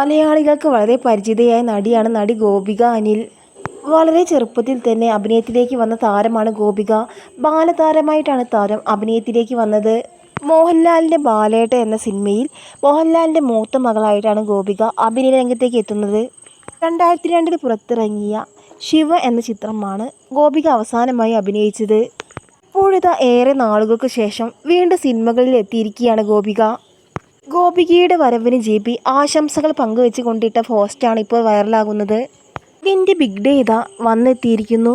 മലയാളികൾക്ക് വളരെ പരിചിതയായ നടിയാണ് നടി ഗോപിക അനിൽ. വളരെ ചെറുപ്പത്തിൽ തന്നെ അഭിനയത്തിലേക്ക് വന്ന താരമാണ് ഗോപിക. ബാലതാരമായിട്ടാണ് താരം അഭിനയത്തിലേക്ക് വന്നത്. മോഹൻലാലിന്റെ ബാലേട്ട എന്ന സിനിമയിൽ മോഹൻലാലിന്റെ മൂത്ത മകളായിട്ടാണ് ഗോപിക അഭിനയ രംഗത്തേക്ക് എത്തുന്നത്. രണ്ടായിരത്തി രണ്ടിൽ പുറത്തിറങ്ങിയ ശിവ എന്ന ചിത്രമാണ് ഗോപിക അവസാനമായി അഭിനയിച്ചത്. ഇപ്പോഴിതാ ഏറെ നാളുകൾക്ക് ശേഷം വീണ്ടും സിനിമകളിൽ എത്തിയിരിക്കുകയാണ് ഗോപിക. ഗോപികയുടെ വരവിന് ജെ പി ആശംസകൾ പങ്കുവെച്ച് കൊണ്ടിട്ട പോസ്റ്റാണ് ഇപ്പോൾ വൈറലാകുന്നത്. ഇതിന്റെ ബിഗ് ഡേ ഇതാ വന്നെത്തിയിരിക്കുന്നു.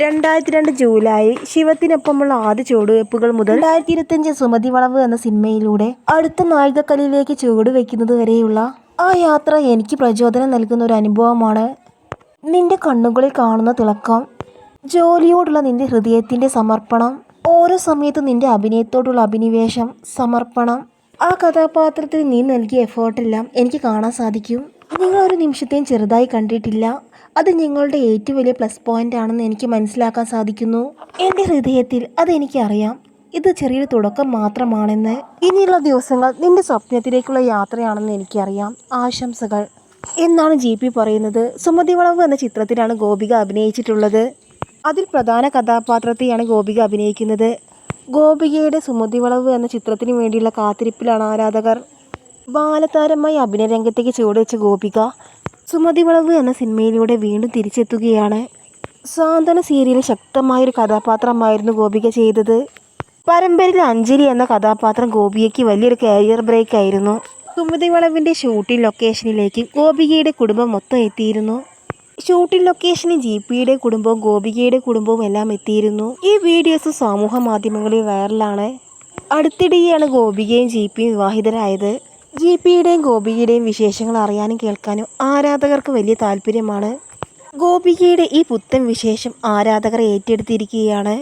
രണ്ടായിരത്തി രണ്ട് ജൂലൈ ശിവത്തിനൊപ്പമുള്ള ആദ്യ ചുവടുവയ്പ്പുകൾ മുതൽ രണ്ടായിരത്തി ഇരുപത്തിയഞ്ച് സുമതി വളവ് എന്ന സിനിമയിലൂടെ അടുത്ത നാഴികക്കല്ലിലേക്ക് ചുവടുവെക്കുന്നത് വരെയുള്ള ആ യാത്ര എനിക്ക് പ്രചോദനം നൽകുന്ന ഒരു അനുഭവമാണ്. നിന്റെ കണ്ണുകളിൽ കാണുന്ന തിളക്കം ജോലിയോടുള്ള നിന്റെ ഹൃദയത്തിന്റെ സമർപ്പണം ഓരോ സമയത്തും നിന്റെ അഭിനയത്തോടുള്ള അഭിനിവേശം സമർപ്പണം ആ കഥാപാത്രത്തിന് നീ നൽകിയ എഫേർട്ടെല്ലാം എനിക്ക് കാണാൻ സാധിക്കും. നിങ്ങൾ ഒരു നിമിഷത്തെയും ചെറുതായി കണ്ടിട്ടില്ല. അത് നിങ്ങളുടെ ഏറ്റവും വലിയ പ്ലസ് പോയിന്റ് ആണെന്ന് എനിക്ക് മനസ്സിലാക്കാൻ സാധിക്കുന്നു. എന്റെ ഹൃദയത്തിൽ അത് അതെനിക്കറിയാം. ഇത് ചെറിയൊരു തുടക്കം മാത്രമാണെന്ന്. ഇനിയുള്ള ദിവസങ്ങൾ നിന്റെ സ്വപ്നത്തിലേക്കുള്ള യാത്രയാണെന്ന് എനിക്കറിയാം. ആശംസകൾ. എന്നാണ് ജി പി പറയുന്നത്. സുമതി വളവ് എന്ന ചിത്രത്തിലാണ് ഗോപിക അഭിനയിച്ചിട്ടുള്ളത്. അതിൽ പ്രധാന കഥാപാത്രത്തെയാണ് ഗോപിക അഭിനയിക്കുന്നത്. ഗോപികയുടെ സുമതി വളവ് എന്ന ചിത്രത്തിന് വേണ്ടിയുള്ള കാത്തിരിപ്പിലാണ് ആരാധകർ. ബാലതാരമായി അഭിനയ രംഗത്തേക്ക് ചുവടുവെച്ച ഗോപിക സുമതി വളവ് എന്ന സിനിമയിലൂടെ വീണ്ടും തിരിച്ചെത്തുകയാണ്. സാന്ത്വന സീരിയലിൽ ശക്തമായൊരു കഥാപാത്രമായിരുന്നു ഗോപിക ചെയ്തത്. പരമ്പരയിൽ അഞ്ജലി എന്ന കഥാപാത്രം ഗോപികയ്ക്ക് വലിയൊരു കരിയർ ബ്രേക്ക് ആയിരുന്നു. സുമതി വളവിന്റെ ഷൂട്ടിംഗ് ലൊക്കേഷനിലേക്ക് ഗോപികയുടെ കുടുംബം മൊത്തം എത്തിയിരുന്നു. ഷൂട്ടിംഗ് ലൊക്കേഷനിൽ ജി പിയുടെ കുടുംബവും ഗോപികയുടെ കുടുംബവും എല്ലാം എത്തിയിരുന്നു. ഈ വീഡിയോസ് സമൂഹ മാധ്യമങ്ങളിൽ വൈറലാണ്. അടുത്തിടെയാണ് ഗോപികയും ജി പിയും വിവാഹിതരായത്. ജി പിയുടെയും ഗോപികയുടെയും വിശേഷങ്ങൾ അറിയാനും കേൾക്കാനും ആരാധകർക്ക് വലിയ താല്പര്യമാണ്. ഗോപികയുടെ ഈ പുത്തൻ വിശേഷം ആരാധകർ ഏറ്റെടുത്തിരിക്കുകയാണ്.